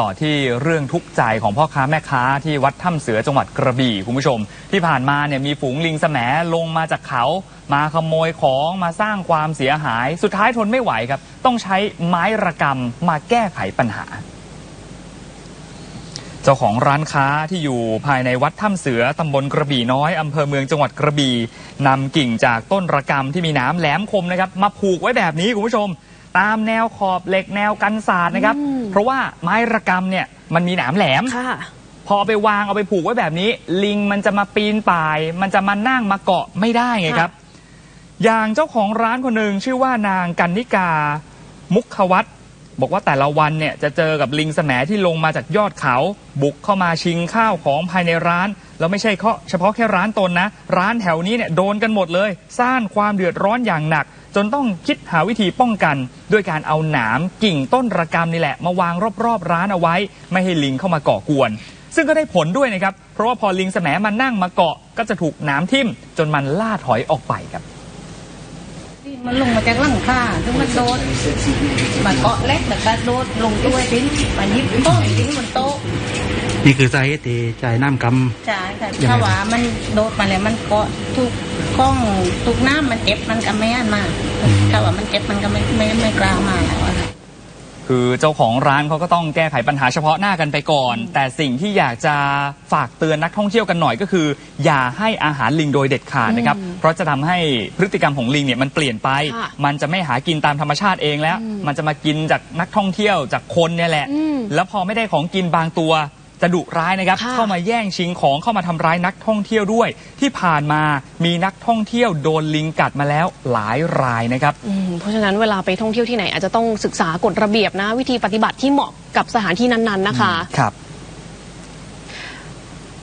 ต่อที่เรื่องทุกข์ใจของพ่อค้าแม่ค้าที่วัดถ้ำเสือจังหวัดกระบี่คุณผู้ชม ที่ผ่านมาเนี่ยมีฝูงลิงแสมลงมาจากเขา มาขโมยของมาสร้างความเสียหาย สุดท้ายทนไม่ไหวครับ ต้องใช้ไม้ระกำมาแก้ไขปัญหา เจ้าของร้านค้าที่อยู่ภายในวัดถ้ำเสือตำบลกระบี่น้อยอำเภอเมืองจังหวัดกระบี่นำกิ่งจากต้นระกำที่มีน้ำแหลมคมนะครับมาผูกไว้แบบนี้คุณผู้ชม ตามแนวขอบเหล็กแนวกันศาสตร์นะครับอืมเพราะว่าไม้ระกำเนี่ยมันมีหนามแหลม ค่ะ พอเอาไปวางเอาไปผูกไว้แบบนี้ ลิงมันจะมาปีนป่าย มันจะมานั่งมาเกาะไม่ได้ไงครับ อย่างเจ้าของร้านคนหนึ่งชื่อว่านางกันนิกา มุขวัตรบอกว่าแต่ละวันเนี่ยจะเจอกับลิงแสมที่ลงมาจากยอดเขา บุกเข้ามาชิงข้าวของภายในร้าน แล้วไม่ใช่เฉพาะแค่ร้านตนนะ ร้านแถวนี้เนี่ยโดนกันหมดเลย สร้างความเดือดร้อนอย่างหนัก จนต้องคิดหาวิธีป้องกัน ด้วยการเอาหนามกิ่งต้นระกำนี่แหละ มาวางรอบๆร้านเอาไว้ ไม่ให้ลิงเข้ามาก่อกวน ซึ่งก็ได้ผลด้วยนะครับ เพราะว่าพอลิงแสมมันนั่งมาเกาะก็จะถูกหนามทิ่ม จนมันล่าถอยออกไปครับ มันลงมาจากหลังคาถึงมันโดดมันเกาะเล็กแบบกระโดดลงด้วยทิ้งมันยิบโต๊ะทิ้งบนโต๊ะนี่คือสาเหตุที่จ่ายน้ำกใช่ค่ะยังไงถ้าว่ามันโดดมาแล้วมันเกาะทุกกล้องทุกน้ำมันเจ็บมันก็ไม่อันมาถ้าว่ามันเจ็บมันก็ไม่ไม่ไม่กล้ามาแล้วอะค่ะ คือเจ้าของร้านเขาก็ต้องแก้ไขปัญหาเฉพาะหน้ากันไปก่อน แต่สิ่งที่อยากจะฝากเตือนนักท่องเที่ยวกันหน่อยก็คือ อย่าให้อาหารลิงโดยเด็ดขาดนะครับอืมเพราะจะทำให้พฤติกรรมของลิงเนี่ยมันเปลี่ยนไปค่ะมันจะไม่หากินตามธรรมชาติเองแล้วอืมมันจะมากินจากนักท่องเที่ยวจากคนเนี่ยแหละอืมแล้วพอไม่ได้ของกินบางตัว จะดุร้ายนะครับค่ะเข้ามาแย่งชิงของเข้ามาทำร้ายนักท่องเที่ยวด้วย ที่ผ่านมามีนักท่องเที่ยวโดนลิงกัดมาแล้วหลายรายนะครับ อืมเพราะฉะนั้นเวลาไปท่องเที่ยวที่ไหนอาจจะต้องศึกษากฎระเบียบนะ วิธีปฏิบัติที่เหมาะกับสถานที่นั้นๆนะคะ ครับ